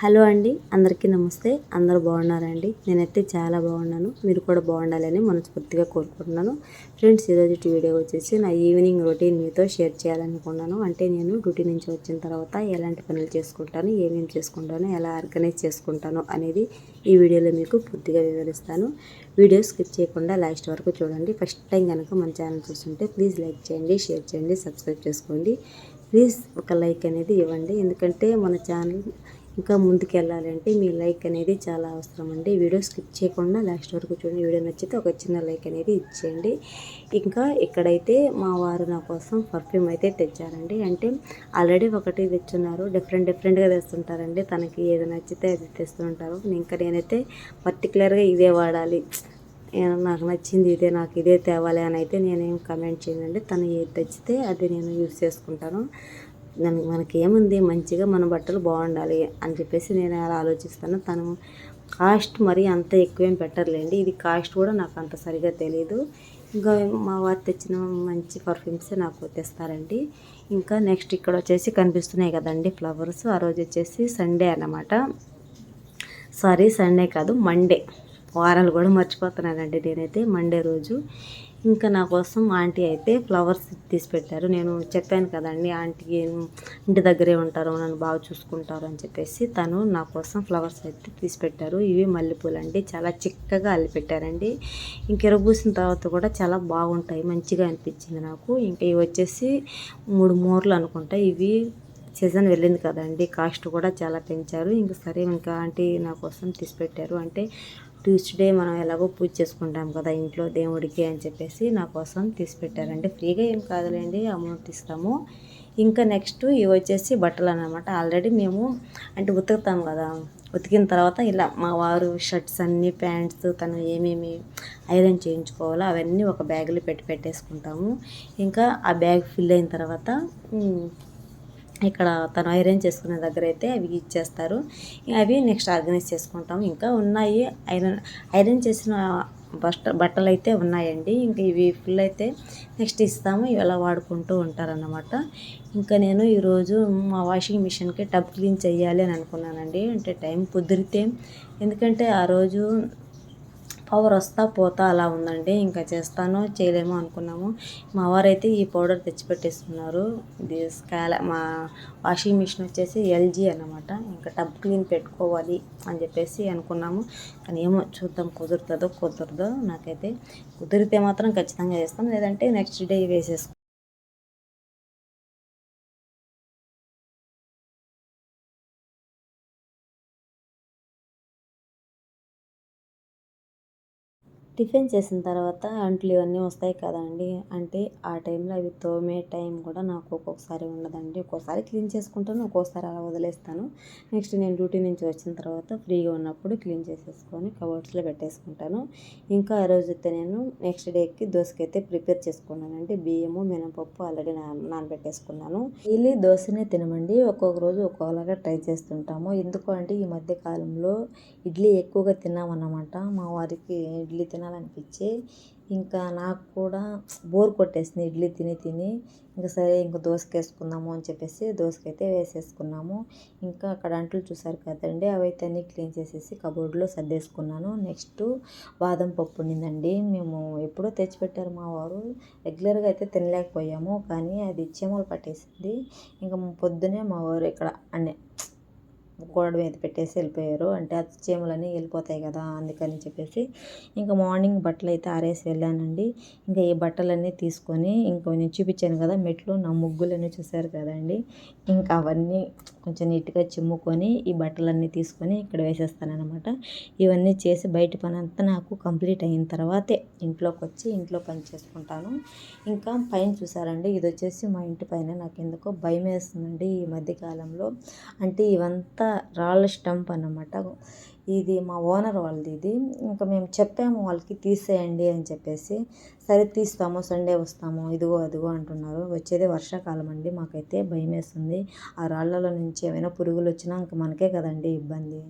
Hello అండి అందరికీ నమస్తే. అందరూ బాగున్నారండి? నేనైతే చాలా బాగున్నాను. మీరు కూడా బాగుండాలని మనస్ఫూర్తిగా కోరుకుంటున్నాను. ఫ్రెండ్స్ ఈరోజు వీడియో వచ్చేసి నా ఈవినింగ్ రొటీన్ మీతో షేర్ చేయాలనుకున్నాను. అంటే నేను డ్యూటీ నుంచి వచ్చిన తర్వాత ఎలాంటి పనులు చేసుకుంటాను ఏమేమి చేసుకుంటాను ఎలా ఆర్గనైజ్ చేసుకుంటాను అనేది ఈ వీడియోలో మీకు పూర్తిగా వివరిస్తాను. వీడియో స్కిప్ చేయకుండా లాస్ట్ వరకు చూడండి. ఫస్ట్ టైం కనుక మన ఛానల్ చూస్తుంటే ప్లీజ్ లైక్ చేయండి షేర్ చేయండి సబ్స్క్రైబ్ చేసుకోండి. ప్లీజ్ ఒక లైక్ అనేది ఇవ్వండి. ఎందుకంటే మన ఛానల్ ఇంకా ముందుకెళ్ళాలంటే మీ లైక్ అనేది చాలా అవసరం అండి వీడియో స్కిప్ చేయకుండా లాస్ట్ వరకు చూడండి. వీడియో నచ్చితే ఒక చిన్న లైక్ అనేది ఇచ్చేయండి. ఇంకా ఇక్కడైతే మా వారు నా కోసం పర్ఫ్యూమ్ అయితే తెచ్చారండి. అంటే ఆల్రెడీ ఒకటి తెచ్చున్నారు. డిఫరెంట్ డిఫరెంట్గా తెస్తుంటారండి. తనకి ఏది నచ్చితే అది తెస్తుంటారు ఇంకా నేనైతే పర్టికులర్గా ఇదే వాడాలి. నాకు నచ్చింది ఇదే నాకు ఇదే తేవాలి అని అయితే నేనేం కమెంట్ చేయనండి. తను ఏది తెచ్చితే అది నేను యూస్ చేసుకుంటాను. దానికి మనకి ఏముంది మంచిగా మన బట్టలు బాగుండాలి అని చెప్పేసి నేను అలా ఆలోచిస్తాను. తను కాస్ట్ మరి అంత ఎక్కువేం పెట్టర్లేండి. ఇది కాస్ట్ కూడా నాకు అంత సరిగా తెలియదు ఇంకా మా వారు తెచ్చిన మంచి పర్ఫ్యూమ్స్ నాకు తెస్తారండి. ఇంకా నెక్స్ట్ ఇక్కడ వచ్చేసి కనిపిస్తున్నాయి కదండి ఫ్లవర్స్. ఆ రోజు వచ్చేసి సండే అన్నమాట. సారీ సండే కాదు మండే. వారాలు కూడా మర్చిపోతున్నానండి నేనైతే మండే రోజు. ఇంకా నా కోసం ఆంటీ అయితే ఫ్లవర్స్ తీసి పెట్టారు. నేను చెప్పాను కదండి ఆంటీ ఇంటి దగ్గరే ఉంటారు నన్ను బాగా చూసుకుంటారు అని చెప్పేసి తను నా కోసం ఫ్లవర్స్ అయితే తీసి పెట్టారు. ఇవి మల్లెపూలు అండి. చాలా చిక్కగా అల్లి పెట్టారండి. ఇంకెరబూసిన తర్వాత కూడా చాలా బాగుంటాయి. మంచిగా అనిపించింది నాకు. ఇంకా ఇవి వచ్చేసి మూడు మూరలు అనుకుంటా. ఇవి సీజన్ వెళ్ళింది కదండి. కాస్ట్ కూడా చాలా పెంచారు. ఇంకా సరే ఇంకా ఆంటీ నా కోసం తీసి పెట్టారు. అంటే ట్యూస్డే మనం ఎలాగో పూజ చేసుకుంటాం కదా ఇంట్లో దేవుడికి అని చెప్పేసి నా కోసం తీసి పెట్టారండి ఫ్రీగా ఏం కాదులేండి అమౌంట్ ఇస్తాము ఇంకా నెక్స్ట్ ఇవి వచ్చేసి బట్టలు అనమాట ఆల్రెడీ మేము అంటే ఉతుకుతాం కదా ఉతికిన తర్వాత ఇలా మా వారు షర్ట్స్ అన్నీ ప్యాంట్స్ తను ఏమేమి ఐరన్ చేయించుకోవాలో అవన్నీ ఒక బ్యాగ్లో పెట్టి పెట్టేసుకుంటాము. ఇంకా ఆ బ్యాగ్ ఫిల్ అయిన తర్వాత ఇక్కడ తను ఐరన్ చేసుకునే దగ్గర అయితే అవి ఇచ్చేస్తారు. అవి నెక్స్ట్ ఆర్గనైజ్ చేసుకుంటాం. ఇంకా ఉన్నాయి. ఐరన్ ఐరన్ చేసిన బట్ట బట్టలు అయితే ఉన్నాయండి. ఇంకా ఇవి ఫుల్ అయితే నెక్స్ట్ ఇస్తాము. ఇవి ఎలా వాడుకుంటూ ఉంటారన్నమాట. ఇంకా నేను ఈరోజు మా వాషింగ్ మిషన్కి టబ్ క్లీన్ చేయాలి అని అనుకున్నానండి. అంటే టైం కుదిరితే. ఎందుకంటే ఆ రోజు పవర్ వస్తా పోతా అలా ఉందండి. ఇంకా చేస్తాను చేయలేమో అనుకున్నాము. మా వారైతే ఈ పౌడర్ తెచ్చిపెట్టేస్తున్నారు. ఇది స్కాల మా వాషింగ్ మిషన్ వచ్చేసి ఎల్జీ అనమాట ఇంకా టబ్ క్లీన్ పెట్టుకోవాలి అని చెప్పేసి అనుకున్నాము. కానీ ఏమో చూద్దాం కుదురుతుందో కుదరదో. నాకైతే కుదిరితే మాత్రం ఖచ్చితంగా చేస్తాం లేదంటే నెక్స్ట్ డే వేసేసుకుంటాం టిఫిన్ చేసిన తర్వాత అంట్లు ఇవన్నీ వస్తాయి కదండి. అంటే ఆ టైంలో అవి తోమే టైం కూడా నాకు ఒక్కొక్కసారి ఉండదండి. ఒక్కోసారి క్లీన్ చేసుకుంటాను ఒక్కోసారి అలా వదిలేస్తాను. నెక్స్ట్ నేను డ్యూటీ నుంచి వచ్చిన తర్వాత ఫ్రీగా ఉన్నప్పుడు క్లీన్ చేసేసుకొని కబోర్డ్స్లో పెట్టేసుకుంటాను. ఇంకా ఆ రోజు అయితే నేను నెక్స్ట్ డేకి దోశకైతే ప్రిపేర్ చేసుకున్నానండి. బియ్యము మినపప్పు ఆల్రెడీ నా నానబెట్టేసుకున్నాను. డైలీ దోశనే తినమండి. ఒక్కొక్క రోజు ఒక్కొక్కలాగా ట్రై చేస్తుంటాము. ఎందుకు అంటే ఈ మధ్య కాలంలో ఇడ్లీ ఎక్కువగా తిన్నామన్నమాట. మా వారికి ఇడ్లీ తిన తినాలనిపించి. ఇంకా నాకు కూడా బోర్ కొట్టేసింది. ఇడ్లీ తిని తిని ఇంకా సరే ఇంకా దోసకేసుకుందాము అని చెప్పేసి దోసకైతే వేసేసుకున్నాము. ఇంకా అక్కడ అంట్లు చూసారు కదండి అవైతే అన్నీ క్లీన్ చేసేసి కబోర్డ్లో సర్దేసుకున్నాను. నెక్స్ట్ బాదం పప్పు ఉండిందండి. మేము ఎప్పుడో తెచ్చిపెట్టారు మా వారు. రెగ్యులర్గా అయితే తినలేకపోయాము కానీ అది చీమలు పట్టేసింది. ఇంకా పొద్దునే మా వారు ఇక్కడ అన్నీ గోడ మీద పెట్టేసి వెళ్ళిపోయారు. అంటే ఆ చీమలన్నీ వెళ్ళిపోతాయి కదా అందుకని చెప్పేసి ఇంకా మార్నింగ్ బట్టలు అయితే ఆరేసి వెళ్ళానండి. ఇంకా ఈ బట్టలన్నీ తీసుకొని ఇంకా నేను చూపించాను కదా మెట్లు నా ముగ్గులన్నీ చూసారు కదండి. ఇంకా అవన్నీ కొంచెం నీట్గా చిమ్ముకొని ఈ బట్టలన్నీ తీసుకొని ఇక్కడ వేసేస్తానమాట ఇవన్నీ చేసి బయట పని అంతా నాకు కంప్లీట్ అయిన తర్వాతే ఇంట్లోకి వచ్చి ఇంట్లో పని చేసుకుంటాను. ఇంకా పైన చూసారండి ఇది వచ్చేసి మా ఇంటి పైన నాకు ఎందుకో భయం వేస్తుందండి ఈ మధ్యకాలంలో. అంటే ఇవంతా రాళ్ళ స్టంప్ అన్నమాట. ఇది మా ఓనర్ వాళ్ళది ఇది. ఇంకా మేము చెప్పాము వాళ్ళకి తీసేయండి అని చెప్పేసి. సరే తీస్తాము సండే వస్తాము ఇదిగో అదిగో అంటున్నారు. వచ్చేది వర్షాకాలం అండి మాకైతే భయం వేస్తుంది ఆ రాళ్ళలో నుంచి ఏమైనా పురుగులు వచ్చినా ఇంక మనకే కదండి ఇబ్బంది.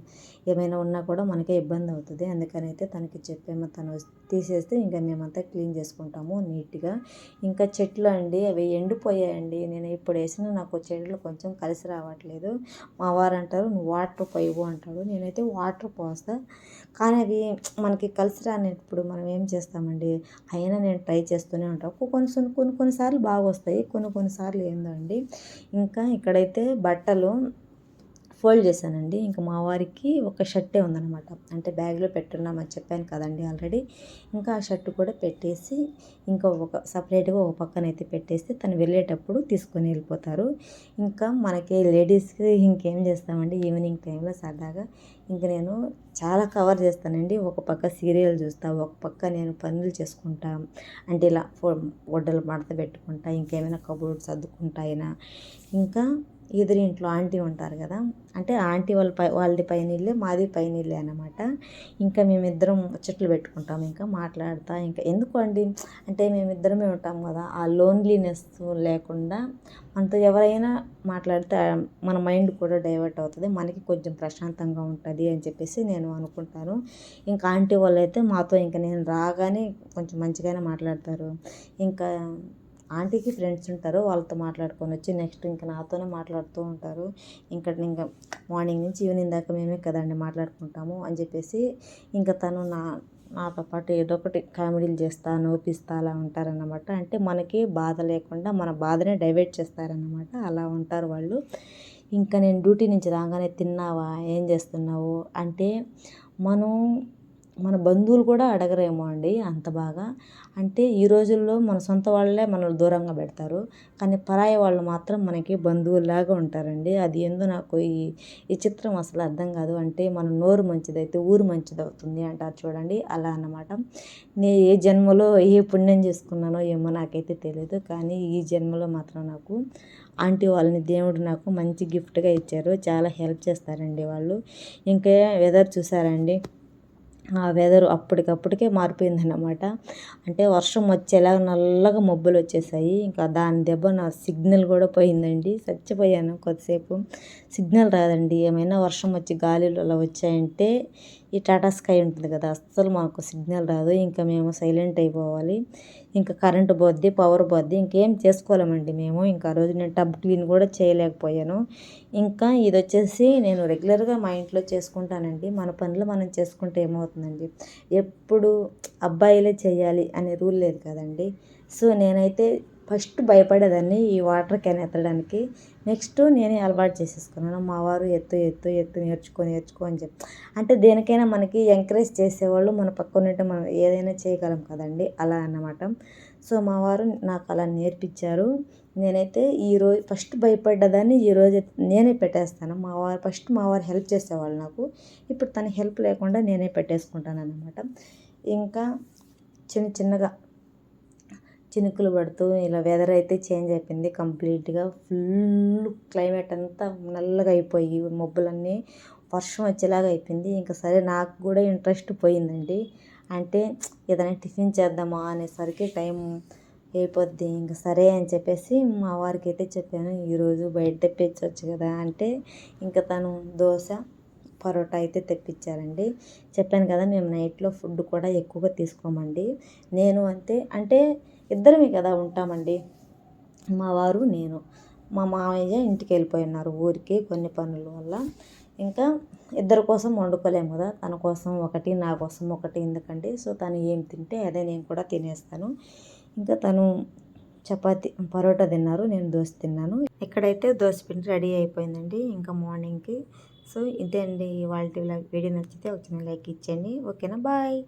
ఏమైనా ఉన్నా కూడా మనకే ఇబ్బంది అవుతుంది. అందుకని అయితే తనకి చెప్పాము తను తీసేస్తే ఇంకా మేమంతా క్లీన్ చేసుకుంటాము నీట్గా. ఇంకా చెట్లు అండి అవి ఎండిపోయాయండి. నేను ఇప్పుడు వేసిన నాకు చెట్లు కొంచెం కలిసి రావట్లేదు. మా వారు అంటారు నువ్వు వాటర్ పోయవు అంటాడు. నేనైతే వాటర్ పోస్తా. కానీ అవి మనకి కలిసి రానప్పుడు మనం ఏం చేస్తామండి? అయినా నేను ట్రై చేస్తూనే ఉంటాను కొన్ని కొన్ని కొన్ని కొన్నిసార్లు బాగా వస్తాయి కొన్ని కొన్నిసార్లు ఏందండి? ఇంకా ఇక్కడైతే బట్టలు ఫోల్డ్ చేశానండి. ఇంకా మా వారికి ఒక షర్టే ఉందన్నమాట. అంటే బ్యాగ్లో పెట్టున్నామని చెప్పాను కదండి ఆల్రెడీ. ఇంకా ఆ షర్ట్ కూడా పెట్టేసి ఇంకా ఒక సపరేట్గా ఒక పక్కన అయితే పెట్టేసి తను వెళ్ళేటప్పుడు తీసుకొని వెళ్ళిపోతారు. ఇంకా మనకి లేడీస్కి ఇంకేం చేస్తామండి? ఈవినింగ్ టైంలో సరదాగా ఇంకా నేను చాలా కవర్ చేస్తానండి. ఒక పక్క సీరియల్ చూస్తా ఒక పక్క నేను పనులు చేసుకుంటా. అంటే ఇలా గొడ్డలు మడత పెట్టుకుంటా ఇంకేమైనా కబోర్డ్ సర్దుకుంటా అయినా. ఇంకా ఎదురు ఇంట్లో ఆంటీ ఉంటారు కదా అంటే ఆంటీ వాళ్ళ పై వాళ్ళది పైన ఇల్లే మాది పైన ఇల్లే అనమాట ఇంకా మేమిద్దరం ముచ్చట్లు పెట్టుకుంటాం ఇంకా మాట్లాడతా ఇంకా ఎందుకు అండి? అంటే మేమిద్దరమే ఉంటాం కదా ఆ లోన్లీనెస్ లేకుండా మనతో ఎవరైనా మాట్లాడితే మన మైండ్ కూడా డైవర్ట్ అవుతుంది మనకి కొంచెం ప్రశాంతంగా ఉంటుంది అని చెప్పేసి నేను అనుకుంటాను. ఇంకా ఆంటీ వాళ్ళు అయితే మాతో ఇంకా నేను రాగానే కొంచెం మంచిగానే మాట్లాడతారు. ఇంకా ఆంటీకి ఫ్రెండ్స్ ఉంటారు వాళ్ళతో మాట్లాడుకొని వచ్చి నెక్స్ట్ ఇంకా నాతోనే మాట్లాడుతూ ఉంటారు. ఇంకా ఇంకా మార్నింగ్ నుంచి ఈవినింగ్ దాకా మేమే కదండి మాట్లాడుకుంటాము అని చెప్పేసి ఇంకా తను నా నాతో పాటు ఏదో ఒకటి కామెడీలు చేస్తా నోపిస్తా అలా ఉంటారన్నమాట. అంటే మనకి బాధ లేకుండా మన బాధనే డైవర్ట్ చేస్తారన్నమాట. అలా ఉంటారు వాళ్ళు. ఇంకా నేను డ్యూటీ నుంచి రాగానే తిన్నావా ఏం చేస్తున్నావు అంటే మనం మన బంధువులు కూడా అడగరేమో అండి అంత బాగా. అంటే ఈ రోజుల్లో మన సొంత వాళ్ళే మనల్ని దూరంగా పెడతారు. కానీ పరాయి వాళ్ళు మాత్రం మనకి బంధువుల్లాగా ఉంటారండి. అది ఎందు నాకు ఈ ఈ చిత్రం అసలు అర్థం కాదు. అంటే మన నోరు మంచిదైతే ఊరు మంచిది అవుతుంది అంటారు చూడండి. అలా అన్నమాట. నేను ఏ జన్మలో ఏ పుణ్యం చేసుకున్నానో ఏమో నాకైతే తెలియదు కానీ ఈ జన్మలో మాత్రం నాకు ఆంటీ వాళ్ళని దేవుడు నాకు మంచి గిఫ్ట్గా ఇచ్చారు. చాలా హెల్ప్ చేస్తారండి వాళ్ళు. ఇంకా వెదర్ చూసారండి? ఆ వెదర్ అప్పటికప్పటికే మారిపోయిందన్నమాట. అంటే వర్షం వచ్చేలా నల్లగా మబ్బులు వచ్చేసాయి. ఇంకా దాని దెబ్బ నా సిగ్నల్ కూడా పోయిందండి. చచ్చిపోయాను కొద్దిసేపు. సిగ్నల్ రాదండి. ఏమైనా వర్షం వచ్చి గాలిలో అలా వచ్చాయంటే ఈ టాటా స్కై ఉంటుంది కదా అస్సలు మాకు సిగ్నల్ రాదు. ఇంకా మేము సైలెంట్ అయిపోవాలి. ఇంకా కరెంటు పోద్ది పవర్ పోద్ది ఇంకేం చేసుకోలేమండి మేము. ఇంకా రోజు నేను టబ్ క్లీన్ కూడా చేయలేకపోయాను. ఇంకా ఇది వచ్చేసి నేను రెగ్యులర్గా మా ఇంట్లో చేసుకుంటానండి. మన పనులు మనం చేసుకుంటే ఏమవుతుందండి? ఎప్పుడు అబ్బాయిలే చేయాలి అనే రూల్ లేదు కదండి. సో నేనైతే ఫస్ట్ భయపడేదాన్ని ఈ వాటర్ క్యాన్ ఎత్తడానికి. నెక్స్ట్ నేనే అలవాటు చేసేసుకున్నాను. మా వారు ఎత్తు ఎత్తు ఎత్తు నేర్చుకో నేర్చుకో అని చెప్పి. అంటే దేనికైనా మనకి ఎంకరేజ్ చేసేవాళ్ళు మన పక్కన ఉంటే మనం ఏదైనా చేయగలం కదండి. అలా అన్నమాట. సో మా వారు నాకు అలా నేర్పించారు. నేనైతే ఈరోజు ఫస్ట్ భయపడ్డదాన్ని ఈరోజు నేనే పెట్టేస్తాను. మా వారు ఫస్ట్ మా వారు హెల్ప్ చేసేవాళ్ళు నాకు. ఇప్పుడు తన హెల్ప్ లేకుండా నేనే పెట్టేసుకుంటాను అనమాట ఇంకా చిన్న చిన్నగా చినుకులు పడుతూ ఇలా వెదర్ అయితే చేంజ్ అయిపోయింది కంప్లీట్గా ఫుల్ క్లైమేట్ అంతా నల్లగా అయిపోయి మబ్బులన్నీ వర్షం వచ్చేలాగా అయిపోయింది. ఇంకా సరే నాకు కూడా ఇంట్రెస్ట్ పోయిందండి. అంటే ఏదైనా టిఫిన్ చేద్దామా అనేసరికి టైం అయిపోద్ది. ఇంకా సరే అని చెప్పేసి మా వారికి అయితే చెప్పాను ఈరోజు బయట తెప్పించవచ్చు కదా. అంటే ఇంకా తను దోశ పరోటా అయితే తెప్పించారండి. చెప్పాను కదా మేము నైట్లో ఫుడ్ కూడా ఎక్కువగా తీసుకోమండి. నేను అంతే అంటే ఇద్దరమే కదా ఉంటామండి. మా వారు నేను. మా మామయ్య ఇంటికి వెళ్ళిపోయి ఉన్నారు ఊరికి కొన్ని పనుల వల్ల. ఇంకా ఇద్దరి కోసం వండుకోలేము కదా. తన కోసం ఒకటి నా కోసం ఒకటి ఎందుకండి సో తను ఏం తింటే అదే నేను కూడా తినేస్తాను. ఇంకా తను చపాతి పరోటా తిన్నారు నేను దోశ తిన్నాను. ఇక్కడైతే దోశ పిండి రెడీ అయిపోయిందండి ఇంకా మార్నింగ్కి. సో ఇదే అండి వాళ్ళ వీడియో నచ్చితే వచ్చిన లైక్ ఇచ్చేయండి. ఓకేనా? బాయ్.